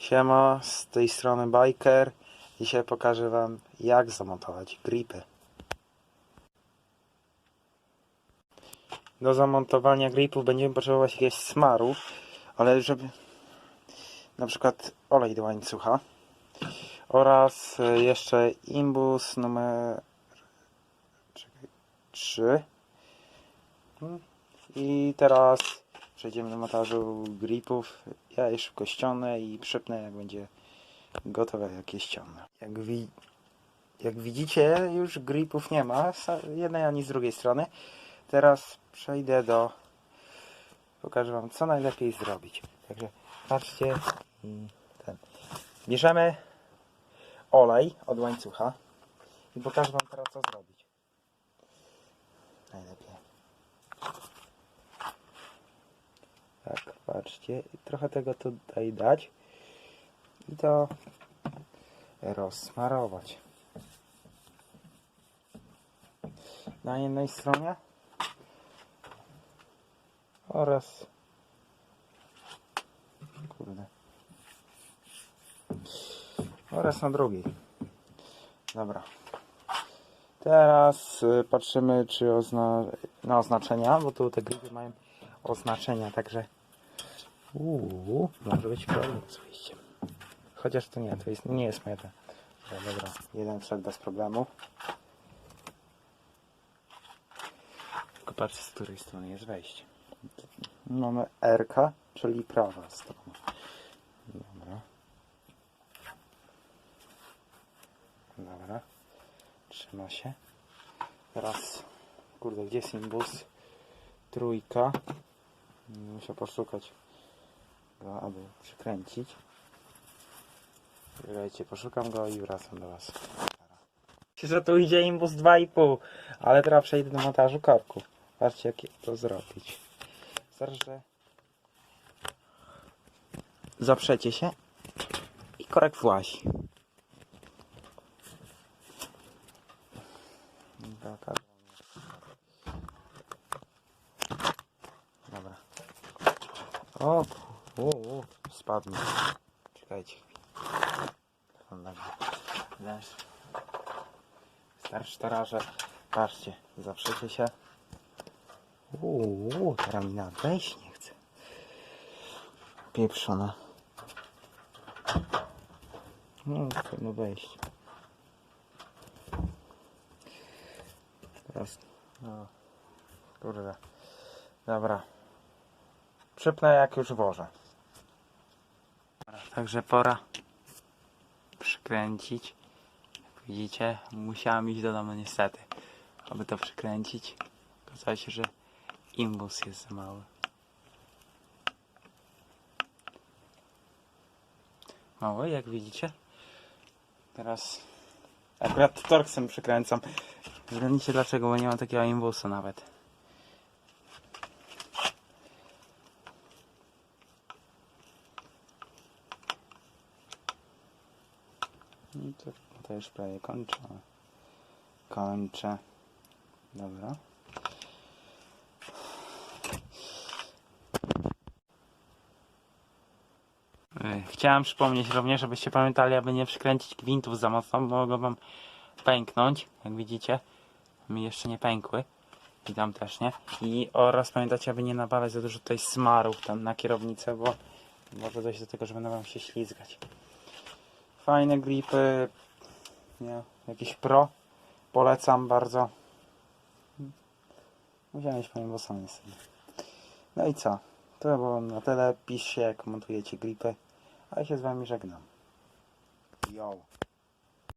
Siema, z tej strony Biker. Dzisiaj pokażę Wam jak zamontować gripy. Do zamontowania gripów będziemy potrzebować jakiegoś smaru, ale żeby na przykład olej do łańcucha oraz y, jeszcze imbus numer czekaj, 3 i teraz przejdziemy do montażu gripów. Ja je szybko ściągnę i przypnę jak będzie gotowe jak je ściągnę. Jak, wi jak widzicie już gripów nie ma z jednej ani z drugiej strony. Teraz przejdę do pokażę wam co najlepiej zrobić. Także patrzcie ten. Bierzemy olej od łańcucha i pokażę wam teraz co zrobić. Najlepiej. I trochę tego tutaj dać. I to rozsmarować. Na jednej stronie oraz kurde oraz na drugiej. Dobra. Teraz y, patrzymy czy ozna na oznaczenia, bo tu te gripy mają oznaczenia, także Uuu, może być problem z wyjściem. Chociaż to nie, to jest, nie jest moja ta. Dobra, dobra, jeden wszedł bez problemu. Tylko patrzcie z której strony jest wejście. Mamy RK, czyli prawa strona. Dobra. Dobra. Trzyma się. Teraz, kurde, gdzie jest imbus? Trójka. Muszę poszukać go, aby przykręcić. Czekajcie, poszukam go i wracam do Was. Że tu idzie imbus 2,5, ale teraz przejdę do montażu korków. Patrzcie, jak to zrobić. Wystarczy, że zaprzecie się i korek włazi. Dobra. O, u, spadł mi. Czekajcie. Wiesz. Starszy taraże. Patrzcie, zaprzecie się. Uuu, teraz mi nawet wejść nie chce. Pieprzona. No, trudno wejść. Teraz, no, kurde. Dobra. Przypnę jak już włożę. Także pora przykręcić. Jak widzicie, musiałem iść do domu niestety, aby to przykręcić. Okazało się, że imbus jest za mały. Mały, jak widzicie. Teraz akurat torksem przykręcam. Zgadnijcie dlaczego, bo nie ma takiego imbusu nawet. No to, to już prawie kończę. Kończę. Dobra. Chciałem przypomnieć również, żebyście pamiętali, aby nie przykręcić gwintów za mocno, bo mogą wam pęknąć, jak widzicie. Mi jeszcze nie pękły. I tam też nie. I oraz pamiętajcie, aby nie nabawać za dużo tutaj smarów tam na kierownicę, bo może dojść do tego, że będą wam się ślizgać. Fajne gripy. Nie, jakiś pro. Polecam bardzo. Musiałem bo sam niestety. No i co? To było na tyle. Piszcie jak montujecie gripy. A ja się z wami żegnam. Yo.